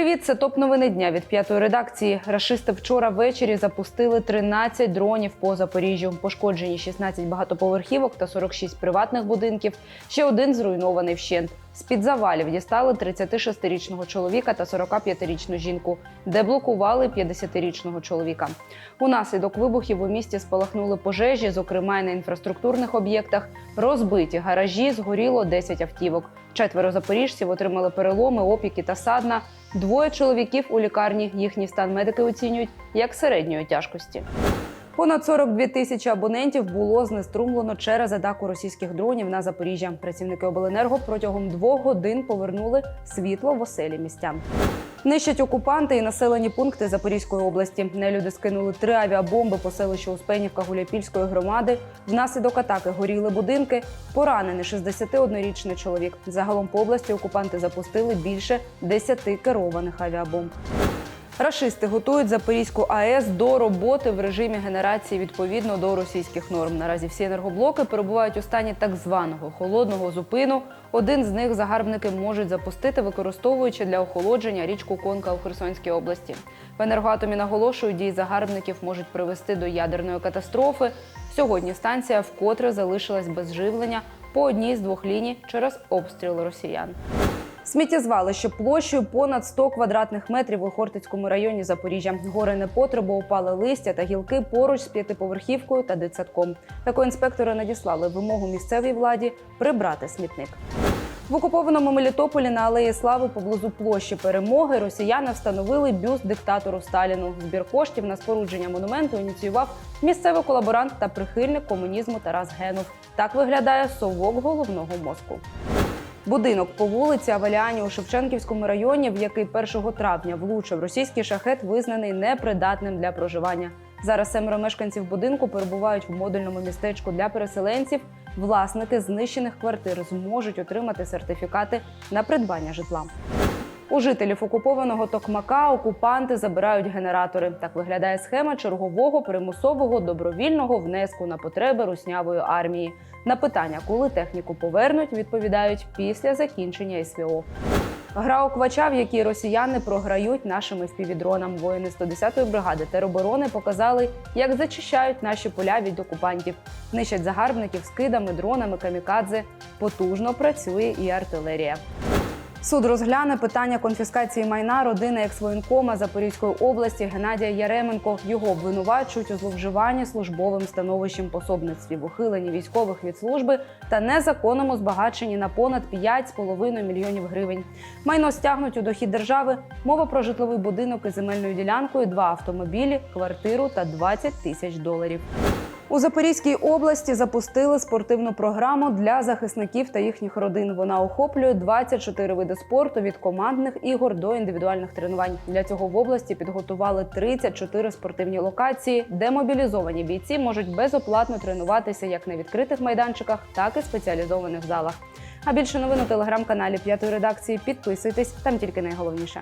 Привіт, це топ новини дня від п'ятої редакції. Рашисти вчора ввечері запустили 13 дронів по Запоріжжю. Пошкоджені 16 багатоповерхівок та 46 приватних будинків. Ще один зруйнований вщент. З під завалів дістали 36-річного чоловіка та 45-річну жінку, де блокували 50-річного чоловіка. Унаслідок вибухів у місті спалахнули пожежі, зокрема й на інфраструктурних об'єктах. Розбиті гаражі згоріло 10 автівок. Четверо запоріжців отримали переломи, опіки та садна. Двоє чоловіків у лікарні. Їхній стан медики оцінюють як середньої тяжкості. Понад 42 тисячі абонентів було знеструмлено через атаку російських дронів на Запоріжжя. Працівники обленерго протягом двох годин повернули світло в оселі містян. Нищать окупанти і населені пункти Запорізької області. Нелюди скинули три авіабомби по селищу Успенівка Гуляпільської громади. Внаслідок атаки горіли будинки. Поранений 61-річний чоловік. Загалом по області окупанти запустили більше 10 керованих авіабомб. Рашисти готують Запорізьку АЕС до роботи в режимі генерації відповідно до російських норм. Наразі всі енергоблоки перебувають у стані так званого холодного зупину. Один з них загарбники можуть запустити, використовуючи для охолодження річку Конка у Херсонській області. В енергоатомі наголошують, дії загарбників можуть привести до ядерної катастрофи. Сьогодні станція вкотре залишилась без живлення по одній з двох ліній через обстріли росіян. Сміттєзвалище площею понад 100 квадратних метрів у Хортицькому районі Запоріжжя. Гори непотребу упали листя та гілки поруч з п'ятиповерхівкою та дитсадком. Екоінспектори надіслали вимогу місцевій владі прибрати смітник. В окупованому Мелітополі на алеї Слави поблизу площі перемоги росіяни встановили бюст диктатору Сталіну. Збір коштів на спорудження монументу ініціював місцевий колаборант та прихильник комунізму Тарас Генов. Так виглядає совок головного мозку. Будинок по вулиці Аваліані у Шевченківському районі, в який 1 травня влучив російський шахет, визнаний непридатним для проживання. Зараз семеро мешканців будинку перебувають в модульному містечку для переселенців. Власники знищених квартир зможуть отримати сертифікати на придбання житла. У жителів окупованого Токмака окупанти забирають генератори. Так виглядає схема чергового примусового добровільного внеску на потреби руснявої армії. На питання, коли техніку повернуть, відповідають після закінчення СВО. Гра у квача, в якій росіяни програють нашими впівдронам. Воїни 110-ї бригади тероборони показали, як зачищають наші поля від окупантів, нищать загарбників скидами, дронами, камікадзе. Потужно працює і артилерія. Суд розгляне питання конфіскації майна родини екс-воєнкома Запорізької області Геннадія Яременко. Його обвинувачують у зловживанні службовим становищем пособництві в ухиленні військових від служби та незаконному збагаченні на понад 5,5 мільйонів гривень. Майно стягнуть у дохід держави. Мова про житловий будинок із земельною ділянкою, два автомобілі, квартиру та 20 тисяч доларів. У Запорізькій області запустили спортивну програму для захисників та їхніх родин. Вона охоплює 24 види спорту від командних ігор до індивідуальних тренувань. Для цього в області підготували 34 спортивні локації, де мобілізовані бійці можуть безоплатно тренуватися як на відкритих майданчиках, так і спеціалізованих залах. А більше новин у телеграм-каналі п'ятої редакції підписуйтесь там тільки найголовніше.